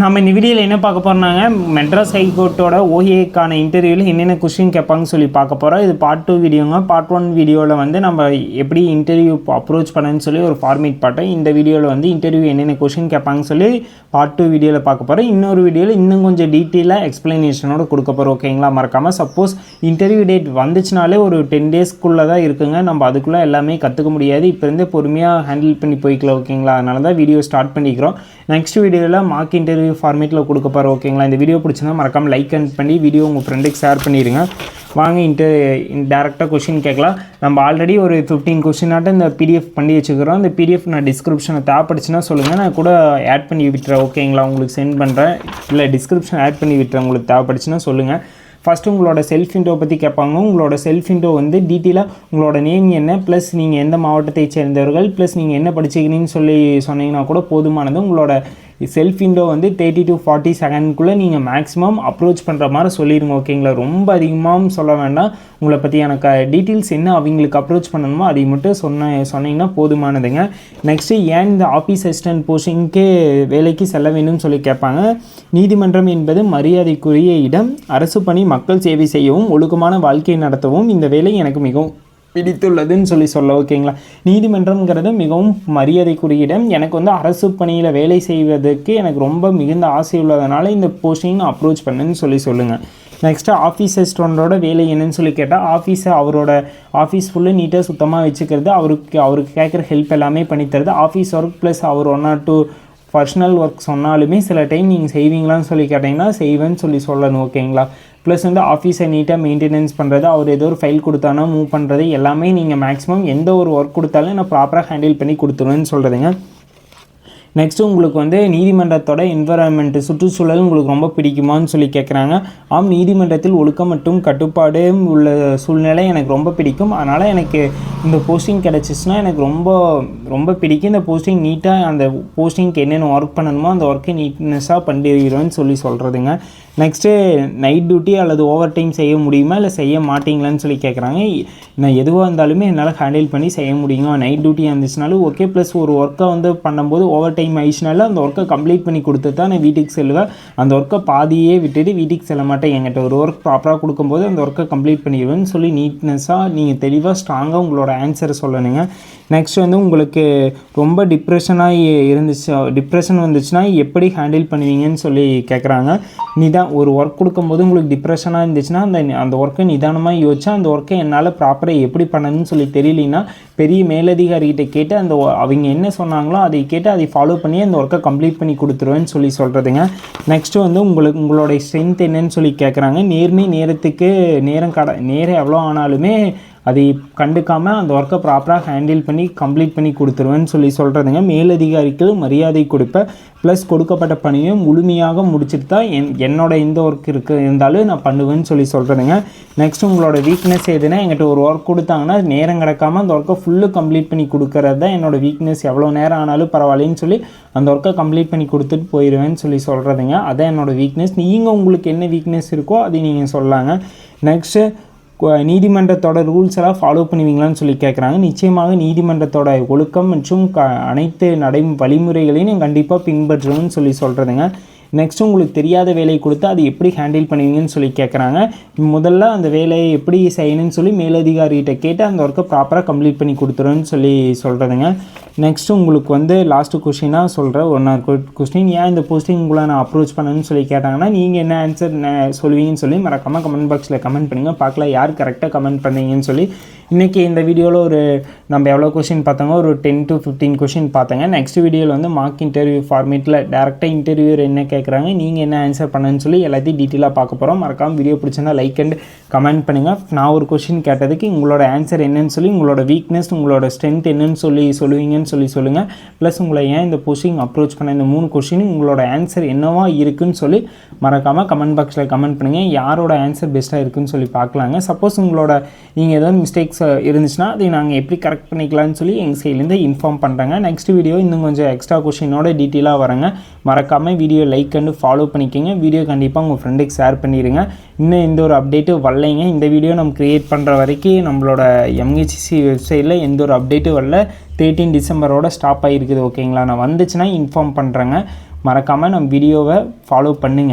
நம்ம இந்த வீடியோவில் என்ன பார்க்க போகிறோம்னாங்க மெட்ராஸ் ஹைகோர்ட்டோட ஓஏக்கான இன்டர்வியூவில் என்னென்ன கொஷின் கேட்பாங்கன்னு சொல்லி பார்க்க போகிறோம் இது பார்ட் டூ வீடியோங்க பார்ட் ஒன் வீடியோவில் வந்து நம்ம எப்படி இன்டர்வியூ அப்ரோச் பண்ணணும்னு சொல்லி ஒரு ஃபார்மேட் பார்த்தோம் இந்த வீடியோவில் வந்து இன்டர்வியூ என்னென்ன கொஷின் கேட்பாங்கன்னு சொல்லி பார்ட் டூ வீடியோவில் பார்க்க போகிறோம் இன்னொரு வீடியோவில் இன்னும் கொஞ்சம் டீட்டெயிலாக எக்ஸ்ப்ளனேஷனோட கொடுக்க போகிறோம் ஓகேங்களா மறக்காமல் சப்போஸ் இன்டர்வியூ டேட் வந்துச்சுனாலே ஒரு டென் டேஸ்க்குள்ளே தான் இருக்குங்க. நம்ம அதுக்குள்ளே எல்லாமே கற்றுக்க முடியாது. இப்போ இருந்தே பொறுமையாக ஹேண்டில் பண்ணி போய்க்கலாம் ஓகேங்களா அதனால தான் வீடியோ ஸ்டார்ட் பண்ணிக்கிறோம். நெக்ஸ்ட் வீடியோவில் மார்க் இன்டர்வியூ ஃபார்மேட்டில் கொடுக்க போகிறோம் ஓகேங்களா இந்த வீடியோ பிடிச்சிருந்தா மறக்காமல் லைக் அண்ட் பண்ணி வீடியோ உங்கள் ஃப்ரெண்டுக்கு ஷேர் பண்ணிடுங்க. வாங்க இன்ட்டு டேரெக்டாக கொஷின் கேட்கலாம். நம்ம ஆல்ரெடி ஒரு ஃபிஃப்டீன் கொஷினாட்ட இந்த பிடிஎஃப் பண்ணி வச்சுக்கிறோம். இந்த பிடிஎஃப் நான் டிஸ்கிரிப்ஷனை தேவைப்படுச்சுன்னா சொல்லுங்கள் நான் கூட ஆட் பண்ணி விட்டுறேன் ஓகேங்களா உங்களுக்கு சென்ட் பண்ணுறேன் இல்லை டிஸ்கிரிப்ஷன் ஆட் பண்ணி விட்டுறேன் உங்களுக்கு தேவைப்படுச்சுன்னா சொல்லுங்கள் ஃபஸ்ட்டு உங்களோட செல்ஃப் இன்டோ பற்றி கேட்பாங்க. உங்களோட செல்ஃப் இன்டோ வந்து டீட்டெயிலாக உங்களோட நேம் என்ன? ப்ளஸ் நீங்கள் எந்த மாவட்டத்தை சேர்ந்தவர்கள்? ப்ளஸ் நீங்கள் என்ன படிச்சிக்கிறீங்கன்னு சொல்லி சொன்னீங்கன்னா கூட போதுமானது. உங்களோட செல்ஃப் விண்டோ வந்து தேர்ட்டி டு ஃபார்ட்டி செகண்ட்குள்ளே நீங்கள் மேக்ஸிமம் அப்ரோச் பண்ணுற மாதிரி சொல்லிடுங்க ஓகேங்களா ரொம்ப அதிகமாகவும் சொல்ல வேண்டாம். உங்களை பற்றி எனக்கு டீட்டெயில்ஸ் என்ன அவங்களுக்கு அப்ரோச் பண்ணணுமோ அதை மட்டும் சொன்ன சொன்னீங்கன்னா போதுமானதுங்க. நெக்ஸ்ட்டு ஏன் இந்த ஆஃபீஸ் அசிஸ்டன்ட் போஸ்டிங்க்கு வேலைக்கு செல்ல வேண்டும் சொல்லி கேட்பாங்க? நீதிமன்றம் என்பது மரியாதைக்குரிய இடம். அரசு பணி மக்கள் சேவை செய்யவும் ஒழுக்கமான வாழ்க்கை நடத்தவும் இந்த வேலை எனக்கு மிகவும் பிடித்துள்ளதுன்னு சொல்லி சொல்ல ஓகேங்களா? நீதிமன்றம்ங்கிறது மிகவும் மரியாதைக்குரிய இடம். எனக்கு வந்து அரசு பணியில் வேலை செய்வதற்கு எனக்கு ரொம்ப மிகுந்த ஆசை உள்ளதுனால இந்த போஸ்டிங் அப்ரோச் பண்ணுன்னு சொல்லி சொல்லுங்கள் நெக்ஸ்ட்டு ஆஃபீஸ் அசிஸ்டண்ட்டோட வேலை என்னன்னு சொல்லி கேட்டால் ஆஃபீஸை அவரோட ஆஃபீஸ் ஃபுல்லு நீட்டாக சுத்தமாக வச்சுக்கிறது அவருக்கு அவருக்கு கேட்குற ஹெல்ப் எல்லாமே பண்ணித்தருது. Office work plus our one or two personal work சொன்னாலுமே சில டைம் நீங்கள் செய்வீங்களான்னு சொல்லி கேட்டிங்கன்னா செய்வேன்னு சொல்லி சொல்லணும் ஓகேங்களா? ப்ளஸ் வந்து ஆஃபீஸை நீட்டாக மெயின்டெனன்ஸ் பண்ணுறது அவர் ஏதோ ஒரு ஃபைல் கொடுத்தானா மூவ் பண்ணுறது எல்லாமே நீங்கள் மேக்ஸிமம் எந்த ஒரு ஒர்க் கொடுத்தாலும் நான் ப்ராப்பராக ஹேண்டில் பண்ணி கொடுத்துருவேன்னு சொல்கிறதுங்க நெக்ஸ்ட்டு உங்களுக்கு வந்து நீதிமன்றத்தோட என்வரான்மெண்ட் சுற்றுச்சூழல் உங்களுக்கு ரொம்ப பிடிக்குமான்னு சொல்லி கேட்குறாங்க ஆம் நீதிமன்றத்தில் ஒழுக்கம் மற்றும் கட்டுப்பாடு உள்ள சூழ்நிலை எனக்கு ரொம்ப பிடிக்கும். அதனால் எனக்கு இந்த போஸ்டிங் கிடச்சிச்சுன்னா எனக்கு ரொம்ப ரொம்ப பிடிக்கும். இந்த போஸ்டிங் நீட்டாக அந்த போஸ்டிங்க்கு என்னென்ன ஒர்க் பண்ணணுமோ அந்த ஒர்க்கை நீட்னஸாக பண்ணிடுவேன்னு சொல்லி சொல்கிறதுங்க நெக்ஸ்ட்டு நைட் டியூட்டி அல்லது ஓவர் டைம் செய்ய முடியுமா? இல்லை செய்ய மாட்டிங்களான்னு சொல்லி கேட்குறாங்க நான் எதுவாக இருந்தாலுமே என்னால் ஹேண்டில் பண்ணி செய்ய முடியுங்க நைட் டியூட்டி இருந்துச்சுனாலும் ஓகே ப்ளஸ் ஒரு ஒர்க்கை வந்து பண்ணும்போது ஓவர் டைம் ஆயிடுச்சுனால அந்த ஒர்க்கை கம்ப்ளீட் பண்ணி கொடுத்து தான் நான் வீட்டுக்கு செல்வேன் அந்த ஒர்க்கை பாதியே விட்டுட்டு வீட்டுக்கு செல்ல மாட்டேன். என்கிட்ட ஒரு ஒர்க் ப்ராப்பராக கொடுக்கும்போது அந்த ஒர்க்கை கம்ப்ளீட் பண்ணிடுவேன்னு சொல்லி நீட்னஸாக நீங்கள் தெளிவாக ஸ்ட்ராங்காக உங்களோட ஆன்சரை சொல்லணுங்க. நெக்ஸ்ட் வந்து உங்களுக்கு ரொம்ப டிப்ரெஷனாக இருந்துச்சு டிப்ரெஷன் வந்துச்சுன்னா எப்படி ஹேண்டில் பண்ணுவீங்கன்னு சொல்லி கேட்குறாங்க நிதான் ஒரு ஒர்க் கொடுக்கும்போது உங்களுக்கு டிப்ரெஷனாக இருந்துச்சுன்னா அந்த அந்த ஒர்க்கை நிதானமாக யோசிச்சா அந்த ஒர்க்கை என்னால் ப்ராப்பராக எப்படி பண்ணணும்னு சொல்லி தெரியலனா பெரிய மேலதிகாரிகிட்ட கேட்டு அந்த அவங்க என்ன சொன்னாங்களோ அதை கேட்டு அதை ஃபாலோ பண்ணி அந்த ஒர்க்கை கம்ப்ளீட் பண்ணி கொடுத்துருவேன்னு சொல்லி சொல்கிறதுங்க நெக்ஸ்ட்டு வந்து உங்களுக்கு உங்களோட ஸ்ட்ரென்த் என்னன்னு சொல்லி கேட்குறாங்க நேர்மை நேரத்துக்கு நேரம் கட நேரம் எவ்வளோ ஆனாலுமே அதை கண்டுக்காமல் அந்த ஒர்க்கை ப்ராப்பராக ஹேண்டில் பண்ணி கம்ப்ளீட் பண்ணி கொடுத்துருவேன்னு சொல்லி சொல்கிறதுங்க மேலதிகாரிக்கு மரியாதை கொடுப்பேன் ப்ளஸ் கொடுக்கப்பட்ட பணியை முழுமையாக முடிச்சுட்டு தான் என் என்னோட எந்த ஒர்க் இருக்கு. இருந்தாலும் நான் பண்ணுவேன்னு சொல்லி சொல்கிறதுங்க நெக்ஸ்ட் உங்களோட வீக்னஸ் எதுனா என்கிட்ட ஒரு ஒர்க் கொடுத்தாங்கன்னா நேரம் கிடக்காம அந்த ஒர்க்கை ஃபுல்லு கம்ப்ளீட் பண்ணி கொடுக்கறது தான் என்னோட வீக்னஸ் எவ்வளோ நேரம் ஆனாலும் பரவாயில்லன்னு சொல்லி அந்த ஒர்க்கை கம்ப்ளீட் பண்ணி கொடுத்துட்டு போயிடுவேன்னு சொல்லி சொல்கிறதுங்க அதான் என்னோட வீக்னஸ் நீங்கள் உங்களுக்கு என்ன வீக்னஸ் இருக்கோ அதை நீங்கள் சொல்லாங்க நெக்ஸ்ட்டு நீதிமன்றத்தோட ரூல்ஸ் எல்லாம் ஃபாலோ பண்ணுவீங்களான்னு சொல்லி கேட்குறாங்க நிச்சயமாக நீதிமன்றத்தோட ஒழுக்கம் மற்றும் க அனைத்து நடை வழிமுறைகளையும் கண்டிப்பாக பின்பற்றணும்னு சொல்லி சொல்கிறதுங்க நெக்ஸ்ட் உங்களுக்கு தெரியாத வேலையை கொடுத்து அது எப்படி ஹேண்டில் பண்ணுவீங்கன்னு சொல்லி கேட்குறாங்க முதல்ல அந்த வேலையை எப்படி செய்யணும்னு சொல்லி மேலதிகாரிகிட்ட கேட்டு அந்த ஒர்க்கை ப்ராப்பராக கம்ப்ளீட் பண்ணி கொடுத்துருன்னு சொல்லி சொல்கிறதுங்க நெக்ஸ்ட்டு உங்களுக்கு வந்து லாஸ்ட்டு கொஷினாக சொல்கிறேன் ஒன் ஆர் கொஸ்டின் ஏன் இந்த போஸ்டிங் உங்களை நான் அப்ரோச் பண்ணணும்னு சொல்லி கேட்டாங்கன்னா நீங்கள் என்ன ஆன்சர் சொல்லுவீங்கன்னு சொல்லி மறக்காமல் கமெண்ட் பாக்ஸில் கமெண்ட் பண்ணுங்கள் பார்க்கலாம் யார் கரெக்டாக கமெண்ட் பண்ணீங்கன்னு சொல்லி. இன்றைக்கி இந்த வீடியோவில் ஒரு நம்ம எவ்வளோ கொஷின் பார்த்தோங்க ஒரு டென் டு ஃபிஃப்டீன் கொஷின் பார்த்தோங்க. நெக்ஸ்ட் வீடியோவில் வந்து மார்க் இன்டர்வியூ ஃபார்மேட்டில் டேரெக்டாக இன்டர்வியூர் என்ன கேட்குறாங்க நீங்கள் என்ன ஆன்சர் பண்ணுன்னு சொல்லி எல்லாத்தையும் டீட்டெயிலாக பார்க்க போகிறோம் மறக்காமல் வீடியோ பிடிச்சிருந்தா லைக் அண்ட் கமெண்ட் பண்ணுங்கள் நான் ஒரு கொஷின் கேட்டதுக்கு உங்களோட ஆன்சர் என்னன்னு சொல்லி உங்களோட வீக்னஸ் உங்களோட ஸ்ட்ரென்த் என்னன்னு சொல்லி சொல்லுவீங்கன்னு சொல்லி சொல்லுங்கள் ப்ளஸ் உங்களை ஏன் இந்த போஸ்டிங் அப்ரோச் பண்ண இந்த மூணு கொஷினும் உங்களோட ஆன்சர் என்னவா இருக்குன்னு சொல்லி மறக்காமல் கமெண்ட் பாக்ஸில் கமெண்ட் பண்ணுங்கள் யாரோட ஆன்சர் பெஸ்ட்டாக இருக்குன்னு சொல்லி பார்க்கலாங்க. சப்போஸ் உங்களோட நீங்கள் ஏதாவது மிஸ்டேக்ஸ் இருந்துச்சுன்னா அதை நாங்கள் எப்படி கரெக்ட் பண்ணிக்கலாம்னு சொல்லி எங்கள் சைட்லேருந்து இன்ஃபார்ம் பண்ணுறாங்க நெக்ஸ்ட் வீடியோ இன்னும் கொஞ்சம் எக்ஸ்ட்ரா கொஷினோட டீட்டெயிலாக வரேங்க. மறக்காமல் வீடியோ லைக் வீக்கெண்டு ஃபாலோ பண்ணிக்கோங்க. வீடியோ கண்டிப்பாக உங்கள் ஃப்ரெண்டுக்கு ஷேர் பண்ணிடுங்க இன்னும் எந்த ஒரு அப்டேட்டும் வரலைங்க. இந்த வீடியோ நம்ம க்ரியேட் பண்ணுற வரைக்கும் நம்மளோட எம்ஹெச்சிசி வெப்சைட்டில் எந்த ஒரு அப்டேட்டும் வரல. தேர்ட்டீன் டிசம்பரோட ஸ்டாப் ஆகிருக்குது ஓகேங்களா நான் வந்துச்சுன்னா இன்ஃபார்ம் பண்ணுறேங்க மறக்காமல் நம்ம வீடியோவை ஃபாலோ பண்ணுங்கள்